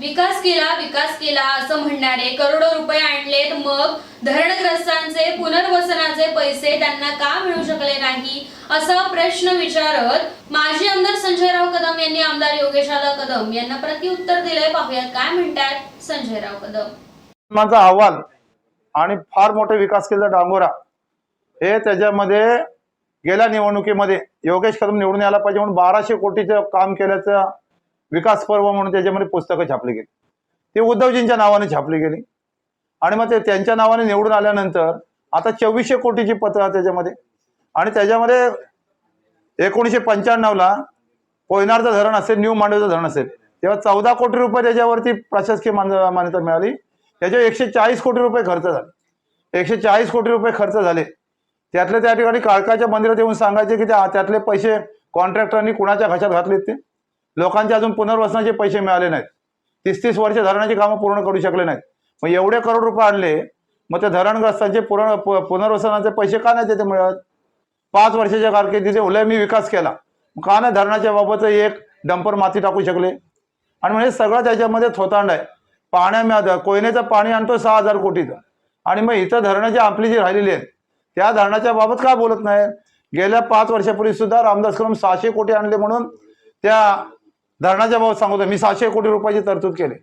विकास केला विकास केला असं म्हणणारे करोडो रुपये आणलेत. मग धरणग्रस्तांचे पुनर्वसनाचे पैसे त्यांना का मिळू शकले नाही? असा प्रश्न विचारत माजी आमदार संजयराव कदम यांनी आमदार योगेशाला कदम यांना प्रतिउत्तर दिले पाहूयात काय म्हणतात संजयराव कदम. माझा अहवाल आणि फार मोठे विकास केलेला डांगोरा हे त्याच्यामध्ये गेल्या निवडणुकीमध्ये योगेश कदम निवडून यायला पाहिजे म्हणून बाराशे कोटीचं काम केल्याचं विकास पर्व म्हणून त्याच्यामध्ये पुस्तकं छापली गेली. ती उद्धवजींच्या नावाने छापली गेली. आणि मग ते त्यांच्या नावाने निवडून आल्यानंतर आता चोवीसशे कोटीची पत्र त्याच्यामध्ये. आणि त्याच्यामध्ये एकोणीसशे पंच्याण्णवला कोयनारचं धरण असेल न्यू मांडवचं धरण असेल तेव्हा चौदा कोटी रुपये त्याच्यावरती प्रशासकीय मान मान्यता मिळाली. त्याच्यावर एकशे चाळीस कोटी रुपये खर्च झाले. एकशे चाळीस कोटी रुपये खर्च झाले. त्यातले त्या ठिकाणी काळकाच्या मंदिरात येऊन सांगायचे की त्या त्यातले पैसे कॉन्ट्रॅक्टरांनी कुणाच्या घशात घातलेत ते? लोकांचे अजून पुनर्वसनाचे पैसे मिळाले नाहीत. तीस तीस वर्ष धरणाची कामं पूर्ण करू शकले नाहीत. मग एवढे करोड रुपये आणले मग त्या धरणग्रस्तांचे पूर्ण पुनर्वसनाचे पैसे का नाही ते मिळत? पाच वर्षाच्या कारकिर्दीचे उलय मी विकास केला. का नाही धरणाच्या बाबत एक डंपर माती टाकू शकले? आणि म्हणजे सगळं त्याच्यामध्ये थोतांड आहे. पाण्या कोयनेचं पाणी आणतो सहा हजार कोटीचं. आणि मग इथं धरणाची आपली जी राहिलेली आहेत त्या धरणाच्या बाबत का बोलत नाही गेल्या पाच वर्षापूर्वी सुद्धा रामदास करून सहाशे कोटी आणले म्हणून त्या धरणाच्या बाबत सांगतो मी सहाशे कोटी रुपयाची तरतूद केली.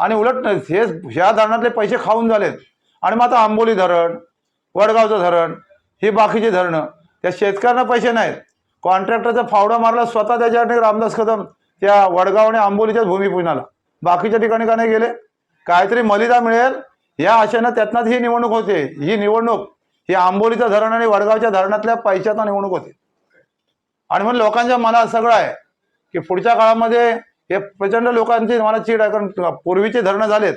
आणि उलट हे ह्या धरणातले पैसे खाऊन झालेत. आणि मग आता आंबोली धरण वडगावचं धरण ही बाकीची धरणं त्या शेतकऱ्यांना पैसे नाहीत. कॉन्ट्रॅक्टरचा फावडा मारला स्वतः त्याच्यासाठी रामदास कदम त्या वडगाव आणि आंबोलीच्याच भूमिपूजनाला बाकीच्या ठिकाणी का नाही गेले? काहीतरी मलिदा मिळेल. या आशेनं त्यातनंच ही निवडणूक होते. ही निवडणूक ही आंबोलीचं धरण आणि वडगावच्या धरणातल्या पैशाचा निवडणूक होते. आणि म्हणून लोकांच्या मनात सगळं आहे की पुढच्या काळामध्ये हे प्रचंड लोकांची मला चीड आहे. कारण पूर्वीचे धरणं झालेत.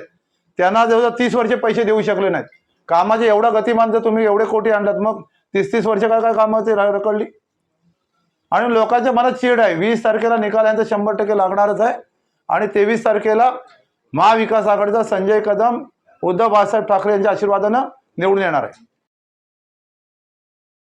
त्यांना जवळजवळ तीस वर्षे पैसे देऊ शकले नाहीत. कामाचे एवढा गतिमान जर तुम्ही एवढे कोटी आणलात मग तीस तीस वर्ष काय काय कामं ते आणि लोकांच्या मनात चीड आहे. वीस तारखेला निकाल यांचा शंभर टक्के लागणारच आहे. आणि तेवीस तारखेला महाविकास आघाडीचा संजय कदम उद्धव बाळासाहेब ठाकरे यांच्या आशीर्वादानं निवडून येणार आहे.